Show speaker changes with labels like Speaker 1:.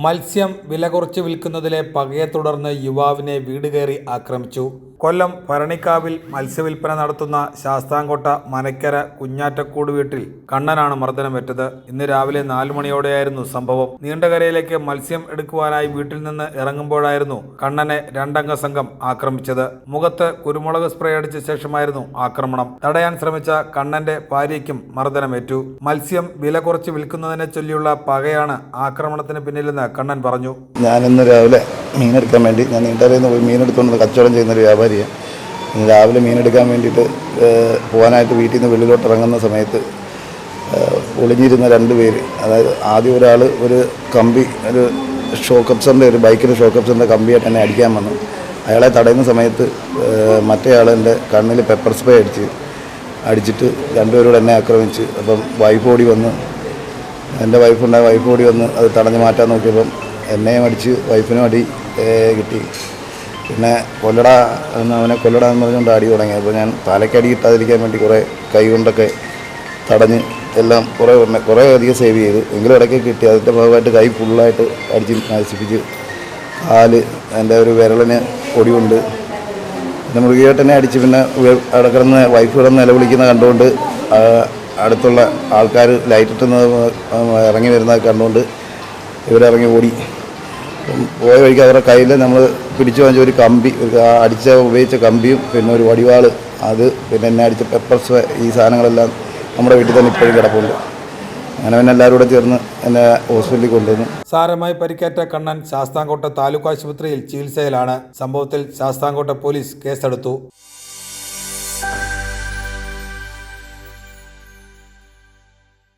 Speaker 1: മത്സ്യം വില കുറച്ച് വിൽക്കുന്നതിലെ പകയെ തുടർന്ന് യുവാവിനെ വീട് കയറി ആക്രമിച്ചു. കൊല്ലം ഭരണിക്കാവിൽ മത്സ്യവില്പന നടത്തുന്ന ശാസ്താംകോട്ട മനക്കര കുഞ്ഞാറ്റക്കൂട് വീട്ടിൽ കണ്ണനാണ് മർദ്ദനമേറ്റത്. ഇന്ന് രാവിലെ നാലു മണിയോടെയായിരുന്നു സംഭവം. നീണ്ടകരയിലേക്ക് മത്സ്യം എടുക്കുവാനായി വീട്ടിൽ നിന്ന് ഇറങ്ങുമ്പോഴായിരുന്നു കണ്ണനെ രണ്ടംഗ സംഘം ആക്രമിച്ചത്. മുഖത്ത് കുരുമുളക് സ്പ്രേ അടിച്ച ശേഷമായിരുന്നു ആക്രമണം. തടയാൻ ശ്രമിച്ച കണ്ണന്റെ ഭാര്യയ്ക്കും മർദ്ദനമേറ്റു. മത്സ്യം വില കുറച്ച് വിൽക്കുന്നതിനെ ചൊല്ലിയുള്ള പകയാണ് ആക്രമണത്തിന് പിന്നിലെന്ന് കണ്ണൻ പറഞ്ഞു.
Speaker 2: ഞാനിന്ന് രാവിലെ മീനെടുക്കാൻ വേണ്ടി ഞാൻ നീണ്ടകരയിൽ നിന്ന് പോയി മീനെടുത്തുകൊണ്ട് കച്ചവടം ചെയ്യുന്ന ഒരു വ്യാപാരിയാണ് ഇന്ന് രാവിലെ മീനെടുക്കാൻ വേണ്ടിയിട്ട് പോകാനായിട്ട് വീട്ടിൽ നിന്ന് വെളിയിലോട്ട് ഇറങ്ങുന്ന സമയത്ത് ഒളിഞ്ഞിരുന്ന രണ്ട് പേര് അതായത് ആദ്യം ഒരാൾ ഒരു കമ്പി ഒരു ഷോക്ക് അപ്സറിന്റെ ഒരു ബൈക്കിന്റെ ഷോക്ക് അപ്സറിന്റെ കമ്പിയായിട്ട് എന്നെ അടിക്കാൻ വന്നു. അയാളെ തടയുന്ന സമയത്ത് മറ്റേ ആൾ എന്റെ കണ്ണിൽ പെപ്പർ സ്പ്രേ അടിച്ച് അടിച്ചിട്ട് രണ്ടുപേരോട് എന്നെ ആക്രമിച്ച് അപ്പം വൈഫ് ഓടി വന്ന് എന്റെ വൈഫുണ്ടായ വൈഫ് ഓടി വന്ന് അത് തടഞ്ഞു മാറ്റാൻ നോക്കിയപ്പം എന്നെയും അടിച്ച് വൈഫിനും അടി കിട്ടി. പിന്നെ കൊല്ലട എന്ന് അവനെ കൊല്ലട എന്ന് പറഞ്ഞുകൊണ്ട് അടി തുടങ്ങി. അപ്പോൾ ഞാൻ തലക്കടി കിട്ടാതിരിക്കാൻ വേണ്ടി കുറേ കൈ കൊണ്ടൊക്കെ തടഞ്ഞ് എല്ലാം കുറേ പറഞ്ഞ കുറേ അധികം സേവ് ചെയ്തു എങ്കിലും ഇടയ്ക്ക് കിട്ടി. അതിന്റെ ഭാഗമായിട്ട് കൈ ഫുള്ളായിട്ട് അടിച്ച് നശിപ്പിച്ച് കാൽ എന്റെ ഒരു വിരളിന് ഒടിവുണ്ട് പിന്നെ മൃഗീയേട്ടനെ അടിച്ച് പിന്നെ അവിടെ കിടന്ന് വൈഫ് കിടന്ന് നിലവിളിക്കുന്ന കണ്ടുകൊണ്ട് അടുത്തുള്ള ആൾക്കാർ ലൈറ്റിട്ടുന്നത് ഇറങ്ങി വരുന്നത് കണ്ടുകൊണ്ട് ഇവരിറങ്ങി ഓടി. പോയ വഴിക്ക് അവരുടെ കയ്യിൽ നമ്മൾ പിടിച്ചു വാങ്ങിച്ച ഒരു കമ്പി അടിച്ച ഉപയോഗിച്ച കമ്പിയും പിന്നെ ഒരു വടിവാൾ അത് പിന്നെ എന്നെ അടിച്ച പെപ്പർ സ്പ്രേ ഈ സാധനങ്ങളെല്ലാം നമ്മുടെ വീട്ടിൽ തന്നെ ഇപ്പോഴും കിടപ്പുണ്ട്. അങ്ങനെ പിന്നെ എല്ലാവരും കൂടെ ചേർന്ന് എന്നെ ഹോസ്പിറ്റലിൽ കൊണ്ടുവന്നു.
Speaker 1: സാരമായി പരിക്കേറ്റ കണ്ണൻ ശാസ്താംകോട്ട താലൂക്ക് ആശുപത്രിയിൽ ചികിത്സയിലാണ്. സംഭവത്തിൽ ശാസ്താംകോട്ട പോലീസ് കേസെടുത്തു.